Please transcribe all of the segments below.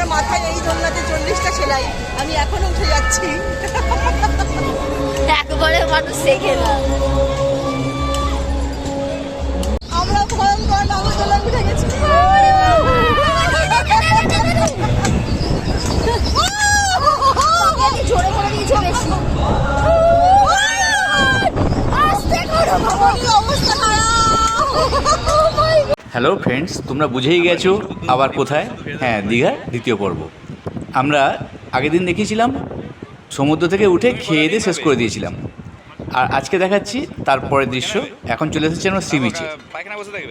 আমার মাথায় এই দোলনাতে চল্লিশটা সেলাই। আমি এখনও উঠে যাচ্ছি। একবারে মানুষ শেখে না। আমরা ভয়ঙ্কর নাগরদোলা উঠে গেছি। দিয়েছে বেশি অবস্থা খারাপ? হ্যালো ফ্রেন্ডস তোমরা বুঝেই গেছো আবার কোথায়? হ্যাঁ দীঘার দ্বিতীয় পর্ব। আমরা আগের দিন দেখিয়েছিলাম, সমুদ্র থেকে উঠে খেয়ে দিয়ে শেষ করে দিয়েছিলাম। আর আজকে দেখাচ্ছি তারপরের দৃশ্য। এখন চলে এসেছি আমরা সি বিচে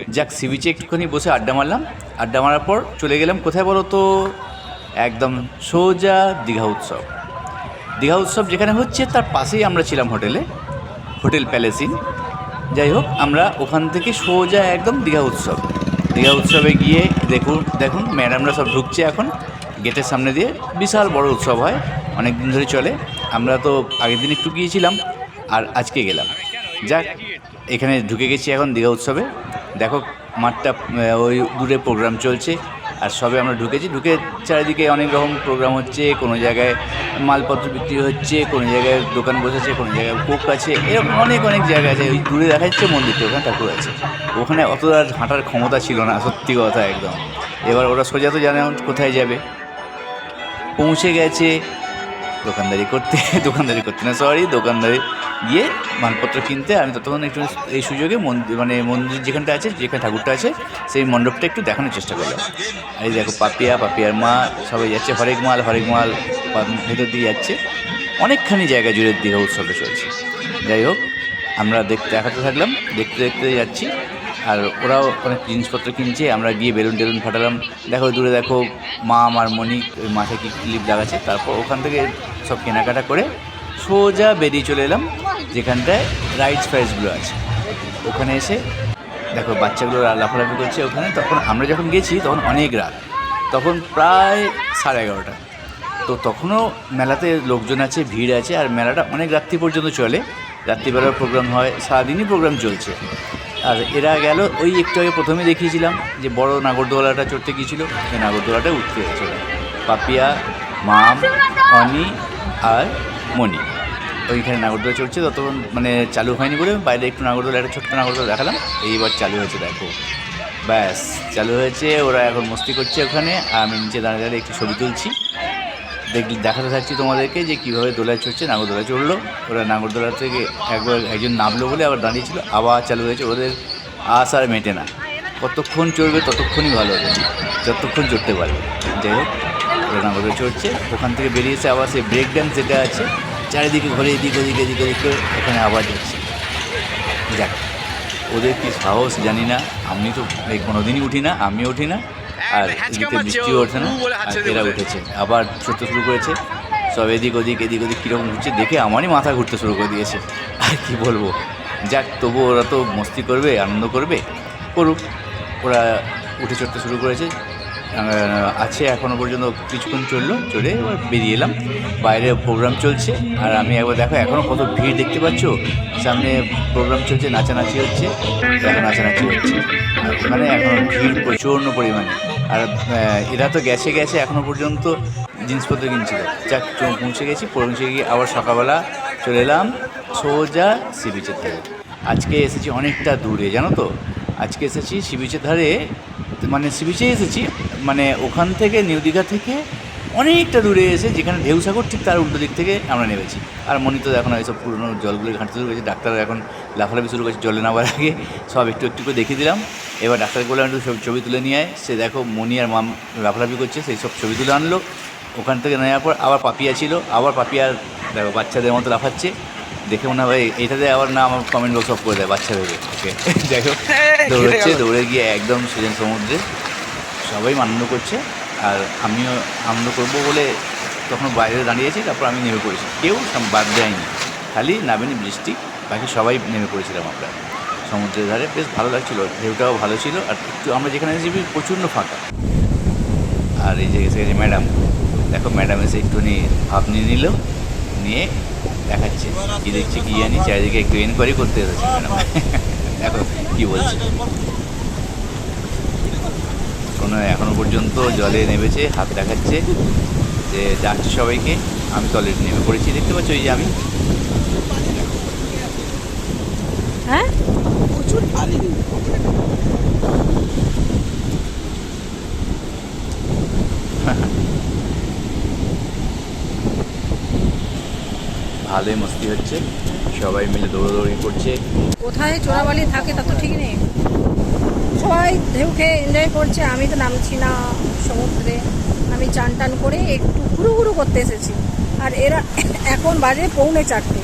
যাক সি বিচে একটুখানি বসে আড্ডা মারলাম। আড্ডা মারার পর চলে গেলাম, কোথায় বলো তো? একদম সোজা দীঘা উৎসব। দীঘা উৎসব যেখানে হচ্ছে, তার পাশেই আমরা ছিলাম হোটেলে। হোটেল প্যালেসিন। যাই হোক, আমরা ওখান থেকে সোজা একদম দীঘা উৎসব। দীঘা উৎসবে গিয়ে দেখুন দেখুন, ম্যাডামরা সব ঢুকছে এখন। গেটের সামনে দিয়ে বিশাল বড় উৎসব হয় অনেক দিন ধরে চলে। আমরা তো আগের দিন একটু গিয়েছিলাম আর আজকে গেলাম। যাক, এখানে ঢুকে গেছি এখন দীঘা উৎসবে। দেখো, মাঠটা ওই দূরে প্রোগ্রাম চলছে আর সবে আমরা ঢুকেছি। ঢুকে চারিদিকে অনেক রকম প্রোগ্রাম হচ্ছে। কোনো জায়গায় মালপত্র বিক্রি হচ্ছে, কোনো জায়গায় দোকান বসেছে, কোনো জায়গায় কোক আছে। এরকম অনেক অনেক জায়গা আছে। ওই দূরে দেখা যাচ্ছে মন্দিরটা, ওখানে ঠাকুর আছে। ওখানে অতটা হাঁটার ক্ষমতা ছিল না, সত্যি কথা একদম। এবার ওরা সোজা তো জানে কোথায় যাবে। পৌঁছে গেছে দোকানদারি করতে দোকানদারি করতে না সরি দোকানদারি গিয়ে মালপত্র কিনতে, আমি ততক্ষণ একটু এই সুযোগে মন্দির মানে মন্দির যেখানটা আছে, যেখানে ঠাকুরটা আছে, সেই মণ্ডপটা একটু দেখানোর চেষ্টা করলাম। আর এই দেখো পাপিয়া, পাপিয়ার মা, সবাই যাচ্ছে, হরেক মাল হরেক মাল ভেতর দিয়ে যাচ্ছে। অনেকখানি জায়গা জুড়ে দীঘা উৎসবটা চলছে। যাই হোক, আমরা দেখতে, দেখাতে থাকলাম, দেখতে দেখতে যাচ্ছি। আর ওরাও অনেক জিনিসপত্র কিনছে, আমরা গিয়ে বেলুন টেলুন ফাটালাম। দেখো, দূরে দেখো মা, আমার মণি, ওই মাথায় কি ক্লিপ লাগাচ্ছে, তারপর ওখান থেকে সব কেনাকাটা করে সোজা বেরিয়ে চলে এলাম, যেখানটায় রাইডস ফাইডসগুলো আছে। ওখানে এসে দেখো, বাচ্চাগুলো লাফালাফি করছে ওখানে। তখন আমরা যখন গেছি, তখন অনেক রাত। তখন প্রায় সাড়ে এগারোটা। তো তখনও মেলাতে লোকজন আছে, ভিড় আছে, আর মেলাটা অনেক রাত্রি পর্যন্ত চলে। রাত্রিবেলার প্রোগ্রাম হয়, সারাদিনই প্রোগ্রাম চলছে। আর এরা গেল, ওই একটু আগে প্রথমে দেখিয়েছিলাম যে বড় নাগরদোলাটা চড়তে গিয়েছিল সেই নাগরদোলাটা উঠতে গেছে পাপিয়া, মাম, অনি আর মণি। ওইখানে নাগরদোলা চড়ছে, ততক্ষণ মানে চালু হয়নি বলে বাইরে একটু নাগরদোলা, একটা ছোট্ট নাগরদোলা দেখালাম। এইবার চালু হয়েছে, দেখো। ব্যাস, চালু হয়েছে, ওরা এখন মস্তি করছে ওখানে। আমি নিচে দাঁড়িয়ে দাঁড়িয়ে একটু ছবি তুলছি। দেখি দেখাতে থাকছি তোমাদেরকে যে কীভাবে দোলায় চড়ছে নাগরদোলা চড়লো। ওরা নাগরদোলা থেকে একবার একজন নামলো বলে আবার দাঁড়িয়েছিল, আবার চালু হয়েছে। ওদের আশ আর মেটে না। কতক্ষণ চড়বে ততক্ষণই ভালো হবে। যতক্ষণ চড়তে পারবে। যাই হোক, ওরা নাগরদোলা চড়ছে। ওখান থেকে বেরিয়ে এসে আবার সেই ব্রেক ড্যান্স যেটা আছে, চারিদিকে ঘরে এদিক ওদিক এদিক ওদিক করে ওখানে আবার যাচ্ছে। যাক, ওদের কি সাহস জানি না। আমি তো এই কোনোদিনই উঠি না, আমিও উঠি না। আর এদিকে বৃষ্টি ওঠে না আর এরা উঠেছে। আবার ছুটতে শুরু করেছে সব এদিক ওদিক এদিক ওদিক কীরকম ঘুরছে দেখে আমারই মাথা ঘুরতে শুরু করে দিয়েছে। আর কি বলব? যাক তবু ওরা তো মস্তি করবে আনন্দ করবে করুক। ওরা উঠে চড়তে শুরু করেছে। আছে এখনও পর্যন্ত কিছুক্ষণ চলল, চলে এবার বেরিয়ে এলাম। বাইরে প্রোগ্রাম চলছে, আর আমি একবার দেখো এখনও কত ভিড় দেখতে পাচ্ছ? সামনে প্রোগ্রাম চলছে, নাচানাচি হচ্ছে, দেখো নাচানাচি হচ্ছে। মানে এখন ভিড় প্রচণ্ড পরিমাণে। আর এরা তো গেছে গেছে এখনও পর্যন্ত জিনিসপত্র কিনছিল। যাক পৌঁছে গেছি, পৌঁছে গিয়ে আবার সকালবেলা চলে এলাম সোজা সি বিচের ধারে। আজকে এসেছি অনেকটা দূরে, জানো তো? আজকে এসেছি সি বিচের ধারে মানে সি বিচে এসেছি মানে ওখান থেকে নিউ দীঘা থেকে অনেকটা দূরে এসে যেখানে ঢেউসাগর ঠিক তার উল্টো দিক থেকে আমরা নেমেছি। আর মনি তো এখন এইসব পুরনো জলগুলো ঘাঁটতে শুরু করেছে ডাক্তার এখন লাফালাফি শুরু করেছে, জলে নামার আগে সব একটু একটু করে দেখিয়ে দিলাম। এবার ডাক্তার বললাম, একটু সব ছবি তুলে নিয়ে আয়। সে দেখো, মনি আর মাম লাফালাফি করছে, সেই সব ছবি তুলে আনলো। ওখান থেকে নেওয়ার পর আবার পাপিয়া ছিল, আবার পাপিয়া দেখো বাচ্চাদের মতো লাফাচ্ছে। দেখে মনে হয় এটাতে আবার না আমার কমেন্ট বক্স অফ করে দেয় বাচ্চা ভেবে ওকে যাই হোক দৌড়চ্ছে দৌড়ে গিয়ে একদম সুজন সমুদ্রে। সবাই আনন্দ করছে আর আমিও আনন্দ করব বলে তখন বাইরে দাঁড়িয়েছি তারপর আমি নেমে পড়েছি। কেউ বাদ দেয়নি। খালি নামেনি বৃষ্টি বাকি সবাই নেমে পড়েছিলাম আমরা। সমুদ্রের ধারে বেশ ভালো লাগছিল ঢেউটাও ভালো ছিল আর একটু আমরা যেখানে এসেছি প্রচণ্ড ফাঁকা। আর এই যে এসে গেছে ম্যাডাম। দেখো ম্যাডাম এসে একটুখানি ভাব নিয়ে নিল নিয়ে দেখাচ্ছে কী দেখছি কী জানি চারিদিকে একটু এনকোয়ারি করতে এসেছে ম্যাডাম। দেখো কী বলছে। কোনো এখনও পর্যন্ত জলে নেমেছে হাত দেখাচ্ছে যে যাচ্ছে সবাইকে। আমি তলে নেমে পড়েছি দেখতে পাচ্ছ ওই যে আমি। হ্যাঁ? প্রচুর ভালোই মস্তি হচ্ছে। সবাই মিলে দৌড়াদৌড়ি করছে। কোথায় চোরাবালি থাকে তা তো ঠিক নেই। সবাই ঢেউ খেয়ে এনজয় করছে, আমি তো নামছি না সমুদ্রে। আমি চান টান করে একটু ঘুরু ঘুরু করতে এসেছি। আর এরা এখন বাজে পৌনে চারটে।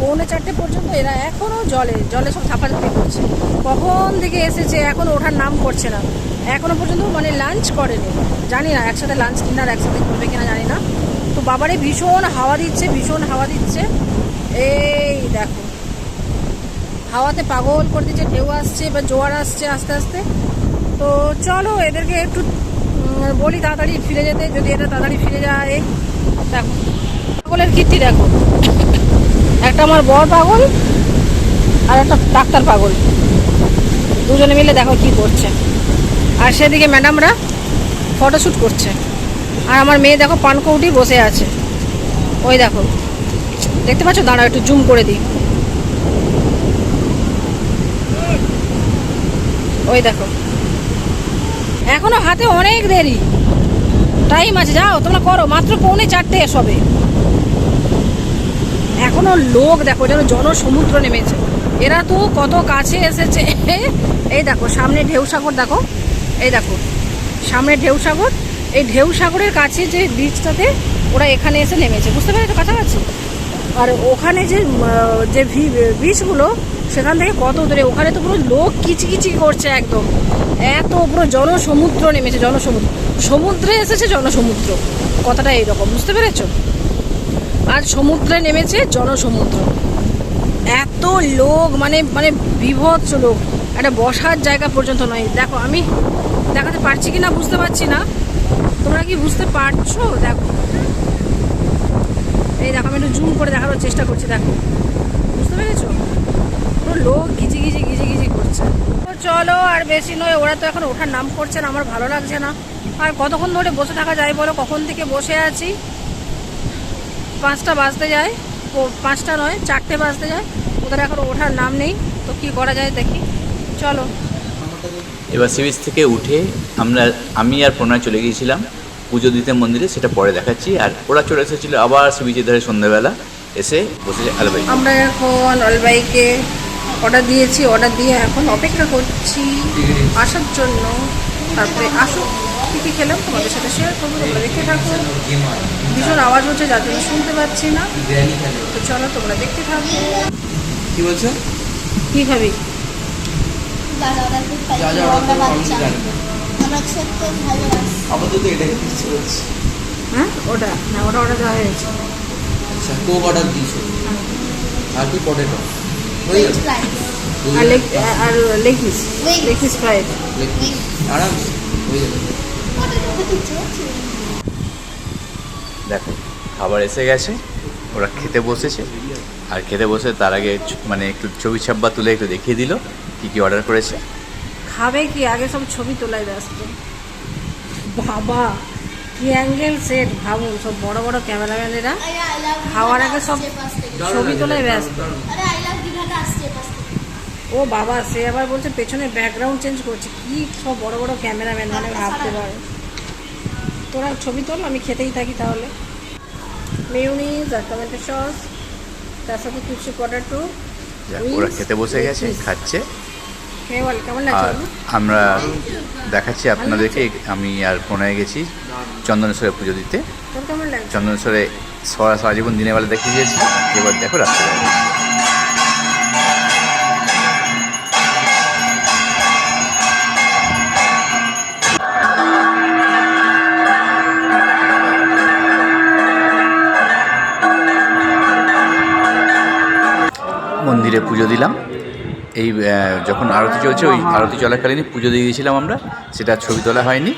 পৌনে চারটে পর্যন্ত এরা এখনও জলে জলে সব ঝাপাঝাপি করছে। কখন থেকে এসেছে এখনও ওঠার নাম করছে না। এখনও পর্যন্ত মানে লাঞ্চ করেনি। জানি না, একসাথে লাঞ্চ ডিনার একসাথে করবে কিনা জানি না। বাবারে ভীষণ হাওয়া দিচ্ছে, ভীষণ হাওয়া দিচ্ছে। এই দেখো। হাওয়াতে পাগল করে দিচ্ছে, ঢেউ আসছে বা জোয়ার আসছে আস্তে আস্তে। তো চলো এদেরকে একটু বলি তাড়াতাড়ি ফিরে যেতে, যদি এটা তাড়াতাড়ি ফিরে যায়। দেখো। পাগলের কীর্তি দেখো। একটা আমার বর পাগল আর একটা ডাক্তার পাগল। দুজনে মিলে দেখো কি করছে। আর সেদিকে ম্যাডামরা ফটোশ্যুট করছে। আর আমার মেয়ে দেখো পানকৌটি বসে আছে। ওই দেখো। দেখতে পাচ্ছ? দাঁড়াও, একটু জুম করে দিই। ওই দেখো। এখনও হাতে অনেক দেরি। টাইম আছে, যাও, তোমরা করো। মাত্র পৌনে চারটে সবে এখনও লোক, দেখো যেন জনসমুদ্র নেমেছে। এরা তো কত কাছে এসেছে। এই দেখো, সামনে ঢেউ সাগর, দেখো। এই দেখো, সামনে ঢেউ সাগর। এই ঢেউ সাগরের কাছে যে বিচটাতে ওরা এখানে এসে নেমেছে, বুঝতে পেরেছ? কাছাকাছি? আর ওখানে যে যে বিচগুলো সেখান থেকে কত দূরে? ওখানে তো পুরো লোক কিচকিচি করছে একদম। এত পুরো জনসমুদ্র নেমেছে, জনসমুদ্র। সমুদ্রে এসেছে জনসমুদ্র। কথাটা এইরকম, বুঝতে পেরেছ? আজ সমুদ্রে নেমেছে জনসমুদ্র। এত লোক মানে মানে বিভৎস লোক। একটা বসার জায়গা পর্যন্ত নয়। দেখো, আমি দেখাতে পারছি কি না বুঝতে পারছি না। তোমরা কি বুঝতে পারছ? দেখো। এই দেখো, আমি একটু জুম করে দেখানোর চেষ্টা করছি, দেখো। বুঝতে পেরেছ? পুরো লোক ঘিচি ঘিচি ঘিচি ঘিচি করছে। তো চলো, আর বেশি নয়, ওরা তো এখন ওঠার নাম করছে না, আমার ভালো লাগছে না। আর কতক্ষণ ধরে বসে থাকা যায় বলো? কখন থেকে বসে আছি? পাঁচটা বাজতে যায়। ও, পাঁচটা নয়, চারটে বাজতে যায়। ওদের এখন ওঠার নাম নেই, তো কি করা যায় দেখি। চলো। এবার সি বিচ থেকে উঠে আমরা আমি আর প্রণয় চলে গিয়েছিলাম। পুজো দিতে মন্দিরে সেটা পরে দেখাচ্ছি। আর ওরা চলে এসেছিল আবার সি বিচের ধারে সন্ধ্যাবেলা। এসে বসে আলবাই আমরা এখন অলবাইকে অর্ডার দিয়েছি। অর্ডার দিয়ে এখন অপেক্ষা করছি আসার জন্য। তারপরে আসুক কী কী খেলাম তোমাদের সাথে শেয়ার করব তোমরা দেখতে থাকো। ভীষণ আওয়াজ হচ্ছে যার জন্য শুনতে পাচ্ছি না। তো চলো তোমরা দেখতে থাকো। কি বলছো? কী খাবি যা যা করব আমি জানি। আপাতত হ্যাঁ? ওটা? না ওটা অর্ডার দেওয়া হয়েছে। আচ্ছা কোক অর্ডার দিয়েছ। আর কি পটেটো হয়ে আর লেগ আর leg piece leg piece fried আরাম হয়ে যাবে দেখো খাবার এসে গেছে ওরা খেতে বসেছে। আর খেতে বসে তার আগে মানে একটু ছবি ছাব্বা তুলে একটু দেখিয়ে দিল। কী কী অর্ডার করেছে? খাবে কি? আগে সব ছবি তোলায় ব্যস্ত। বাবা কি অ্যাঙ্গেল সেট ভাবুন সব বড় বড় ক্যামেরাম্যানেরা খাওয়ার আগে সব ছবি তোলায় ব্যস্ত। ও বাবা সে আবার বলছে পেছনে ব্যাকগ্রাউন্ড চেঞ্জ করছে। কি সব বড় বড় ক্যামেরাম্যান মানে ভাবতে পারে। তোরা ছবি তোল আমি খেতেই থাকি তাহলে। মেয়নিজ আর টমেটো সস তার সাথে কিছু পটেটো ওরা খেতে বসে গেছে খাচ্ছে। আর আমরা দেখাচ্ছি আপনাদেরকে। আমি আর প্রণয় গেছি চন্দনেশ্বরে পুজো দিতে। চন্দনেশ্বরে সারা সারা জীবন দিনের বেলা দেখিয়ে গিয়েছি এবার দেখো রাত্রেবেলা মন্দিরে পুজো দিলাম। এই যখন আরতি চলছে ওই আরতি চলাকালীনই পুজো দিয়ে দিয়েছিলাম আমরা। সেটা ছবি তোলা হয়নি।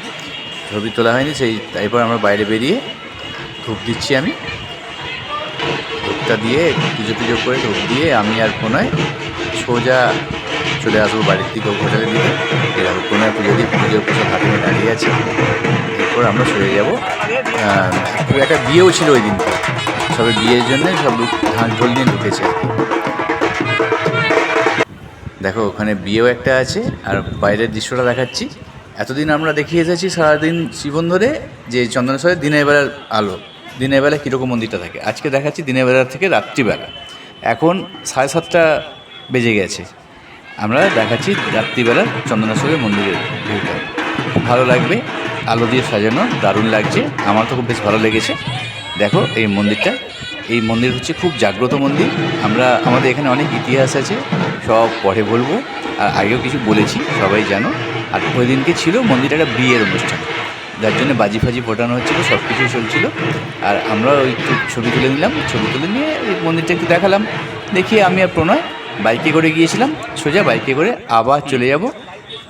ছবি তোলা হয়নি সেই তারপর আমরা বাইরে বেরিয়ে ধূপ দিচ্ছি আমি। ধূপটা দিয়ে পুজো পুজো করে ধূপ দিয়ে আমি আর কোনায় সোজা চলে আসব বাড়ির দিকে হোটেলের দিকে। এরকম প্রণয় পুজো দিয়ে পুজোর পুজো হাতে নিয়ে দাঁড়িয়ে আছে। এরপর আমরা সরে যাব। একটা বিয়েও ছিল ওই দিনকে। সবে বিয়ের জন্য সব ঢাক ঢোল নিয়ে ঢুকেছে। দেখো, ওখানে বিয়েও একটা আছে, আর বাইরের দৃশ্যটা দেখাচ্ছি। এতদিন আমরা দেখিয়ে এসেছি সারাদিন জীবন ধরে যে চন্দনেশ্বরের দিনের বেলার আলো দিনের বেলা কীরকম মন্দিরটা থাকে। আজকে দেখাচ্ছি দিনের বেলা থেকে রাত্রিবেলা। এখন সাড়ে সাতটা বেজে গেছে। আমরা দেখাচ্ছি রাত্রিবেলা চন্দনেশ্বরের মন্দিরের ভিউটা। ভালো লাগবে, আলো দিয়ে সাজানো, দারুণ লাগছে। আমার তো খুব বেশ ভালো লেগেছে। দেখো, এই মন্দিরটা। এই মন্দির হচ্ছে খুব জাগ্রত মন্দির। আমরা, আমাদের এখানে অনেক ইতিহাস আছে। সব পরে বলব। আর আগেও কিছু বলেছি, সবাই জানো। আর ওই দিনকে ছিল মন্দিরটা একটা বিয়ের অনুষ্ঠান। যার জন্য বাজি ফাজি ফোটানো হচ্ছিল সব কিছু চলছিল। আর আমরা ওই ছবি তুলে নিলাম, ছবি তুলে নিয়ে এই মন্দিরটা একটু দেখালাম। দেখিয়ে আমি আর প্রণয় বাইকে করে গিয়েছিলাম, সোজা বাইকে করে আবার চলে যাব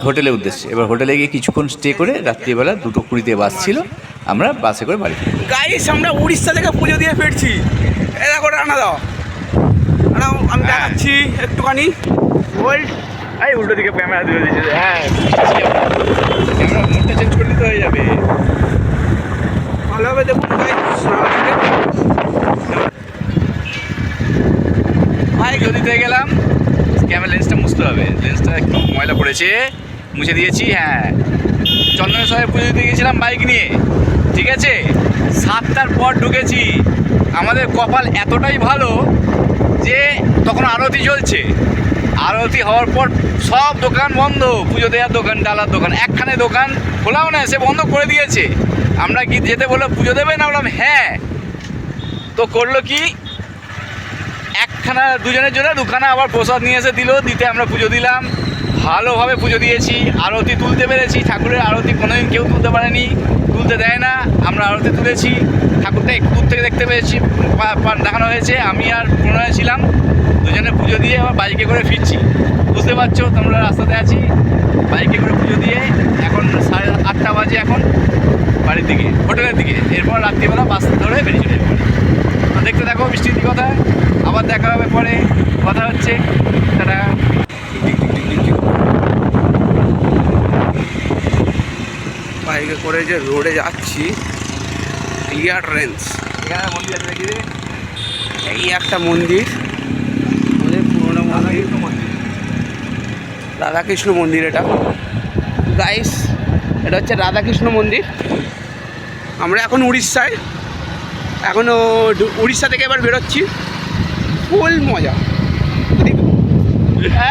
হোটেলের উদ্দেশ্যে। এবার হোটেলে গিয়ে কিছুক্ষণ স্টে করে রাত্রিবেলা দুটো কুড়িতে বাস ছিল, আমরা বাসে করে বাড়ি গাইস আমরা উড়িষ্যা থেকে পুজো দিয়ে ফিরছি। এ দেখো, রান্না দাও। আমি দেখাচ্ছি একটুখানি। ওল্ড এই উল্টো দিকে ক্যামেরা দিয়ে দিয়েছে হ্যাঁ ক্যামেরা মোডটা চেঞ্জ করলে তো হয়ে যাবে। ভালোভাবে দেখুন ভাই গেলাম। ক্যামেরা লেন্সটা মুছতে হবে। লেন্সটা একটু ময়লা পড়েছে মুছে দিয়েছি হ্যাঁ। চন্দনেশ্বরে পুজো দিতে গিয়েছিলাম বাইক নিয়ে ঠিক আছে? সাতটার পর ঢুকেছি। আমাদের কপাল এতটাই ভালো যে তখন আরতি চলছে। আরতি হওয়ার পর সব দোকান বন্ধ, পুজো দেওয়ার দোকান, ডালার দোকান। একখানে দোকান খোলাও না, সে বন্ধ করে দিয়েছে। আমরা কি যেতে বললাম, পুজো দেবে না? বললাম হ্যাঁ। তো করল কি? একখানা, দুজনের জন্য দুখানা আবার প্রসাদ নিয়ে এসে দিল, দিতে আমরা পুজো দিলাম। ভালোভাবে পুজো দিয়েছি, আরতি তুলতে পেরেছি। ঠাকুরের আরতি কোনোদিন কেউ তুলতে পারেনি, তুলতে দেয় না, আমরা আরতি তুলেছি। ঠাকুরটা একটু দূর থেকে দেখতে পেয়েছি দেখানো হয়েছে, আমি আর প্রণয় ছিলাম। দুজনে পুজো দিয়ে আবার বাইকে করে ফিরছি। বুঝতে পারছ, তোমরা রাস্তাতে আছি, বাইকে করে পুজো দিয়ে এখন সাড়ে আটটা বাজে এখন বাড়ির দিকে, হোটেলের দিকে। এরপর রাত্রিবেলা বাস ধরে বেরিয়ে চলে দেখতে থাকো বৃষ্টির কথা, আবার দেখা হবে পরে, কথা হচ্ছে, টাটা। বাইকে করে যে রোডে যাচ্ছি ক্লিয়ার রেঞ্জ। এই একটা মন্দির পুরোনো মন্দির। রাধাকৃষ্ণ মন্দির এটা। গাইস এটা হচ্ছে রাধাকৃষ্ণ মন্দির। আমরা এখন উড়িষ্যায়। এখনও উড়িষ্যা থেকে এবার বেরোচ্ছি। ফুল মজা।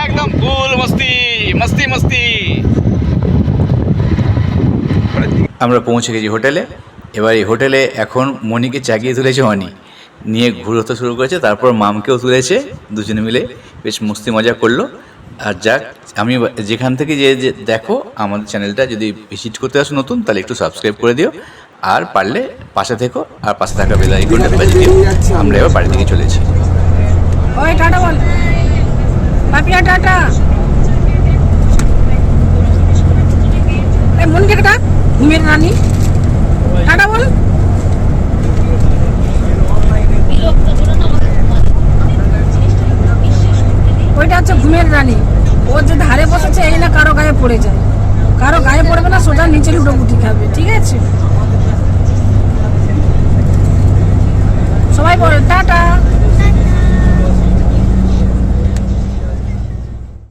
একদম ফুল, মস্তি মস্তি মস্তি। আমরা পৌঁছে গেছি হোটেলে। এবার এই হোটেলে এখন মনিকে চাগিয়ে তুলেছে অনি। নিয়ে ঘুরতে শুরু করেছে, তারপর মামকেও তুলেছে দুজনে মিলে। বেশ মস্তি মজা করল। আর যাক, আমি যেখান থেকে যে দেখো, আমাদের চ্যানেলটা যদি ভিজিট করতে আসো নতুন, তাহলে একটু সাবস্ক্রাইব করে দিও। আর পারলে পাশে থেকো, আর পাশে থাকা বেলা আমরা এবার বাড়ি থেকে চলেছি। টাটা ঘুমের রানী টাটা বল। ওইটা হচ্ছে ঘুমের রানী। ও যে ধারে বসেছে, এই না কারও গায়ে পড়ে যায়। কারও গায়ে পড়বে না, সোজা নিচে লুটোপুটি খাবে, ঠিক আছে? সবাই বলে, টাটা।